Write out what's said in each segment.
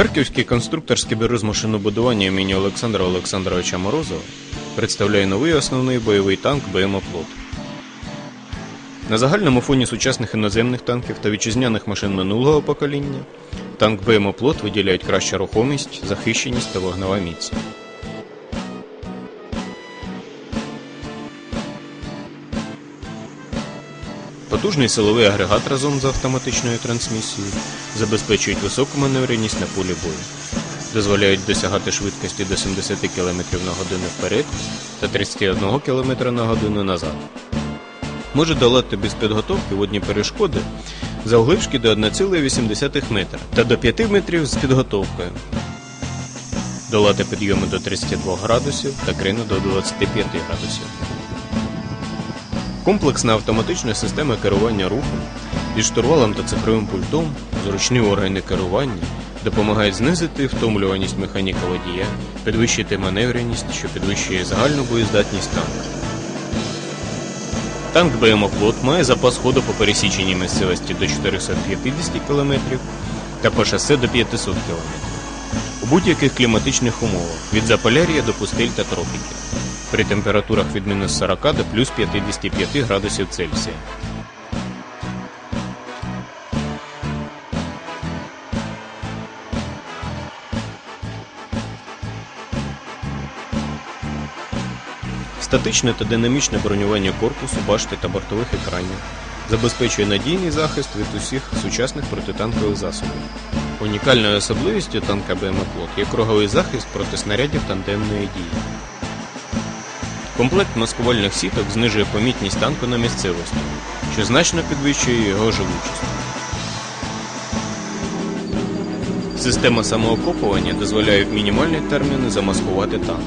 Харківське конструкторське бюро з машинобудування імені Олександра Олександровича Морозова представляє новий основний бойовий танк БМО «Плот». На загальному фоні сучасних іноземних танків та вітчизняних машин минулого покоління танк БМО «Плот» виділяють краща рухомість, захищеність та вогнева міць. Потужний силовий агрегат разом з автоматичною трансмісією забезпечують високу маневреність на полі бою, дозволяють досягати швидкості до 70 км на годину вперед та 31 км на годину назад. Може долати без підготовки водні перешкоди завглибшки до 1,8 метра та до 5 метрів з підготовкою. Долати підйоми до 32 градусів та крину до 25 градусів. Комплексна автоматична система керування рухом із штурвалом та цифровим пультом, зручні органи керування допомагають знизити втомлюваність механіка водія, підвищити маневреність, що підвищує загальну боєздатність танка. Танк БМО «Плот» має запас ходу по пересіченій місцевості до 450 км та по шосе до 500 км. У будь-яких кліматичних умовах від Заполяр'я до пустель та тропіків при температурах від мінус 40 до плюс 55 градусів Цельсія. Статичне та динамічне бронювання корпусу, башти та бортових екранів забезпечує надійний захист від усіх сучасних протитанкових засобів. Унікальною особливістю танка БМ «Плот» є круговий захист проти снарядів тандемної дії. Комплект маскувальних сіток знижує помітність танку на місцевості, що значно підвищує його живучість. Система самоокопування дозволяє в мінімальні терміни замаскувати танк.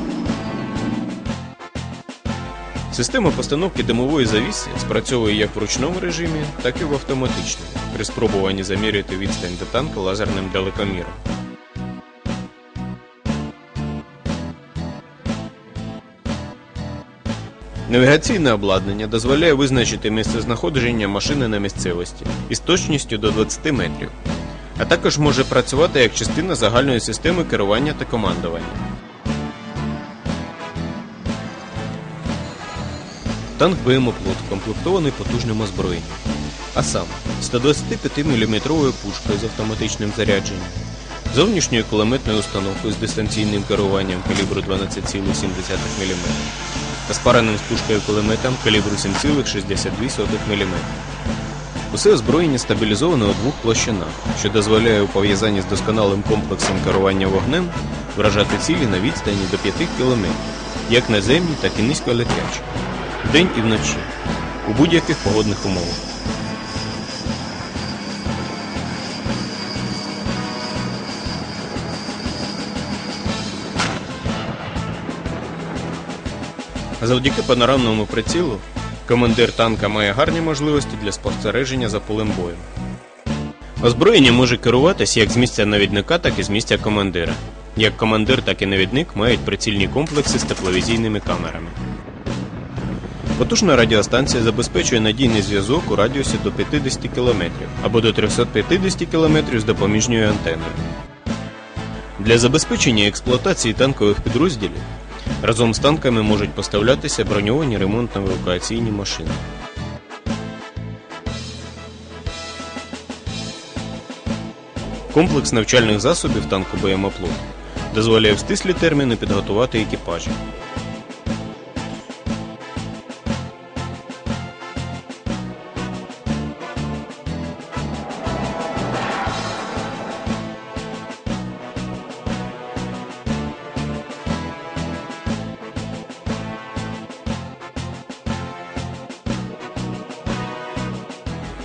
Система постановки димової завіси спрацьовує як в ручному режимі, так і в автоматичному, при спробуванні заміряти відстань до танка лазерним далекоміром. Навігаційне обладнання дозволяє визначити місцезнаходження машини на місцевості із точністю до 20 метрів, а також може працювати як частина загальної системи керування та командування. Танк БМО «Плот» комплектований потужним озброєнням, а саме 125 мм пушкою з автоматичним зарядженням, зовнішньою кулеметною установкою з дистанційним керуванням калібру 12,7 мм та спареним з пушкою кулеметом калібру 7,62 мм. Усе озброєння стабілізоване у двох площинах, що дозволяє у пов'язанні з досконалим комплексом керування вогнем вражати цілі на відстані до 5 км, як наземні, так і низько летячі, вдень і вночі, у будь-яких погодних умовах. Завдяки панорамному прицілу командир танка має гарні можливості для спостереження за полем бою. Озброєння може керуватись як з місця навідника, так і з місця командира. Як командир, так і навідник мають прицільні комплекси з тепловізійними камерами. Потужна радіостанція забезпечує надійний зв'язок у радіусі до 50 км або до 350 км з допоміжньою антеною. Для забезпечення експлуатації танкових підрозділів Разом з танками можуть поставлятися броньовані ремонтно-евакуаційні машини. Комплекс навчальних засобів танку БМО «Плот» дозволяє в стислі терміни підготувати екіпажі.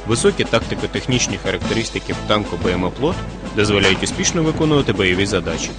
Високі тактико-технічні характеристики танку БМО «Плот» дозволяють успішно виконувати бойові задачі.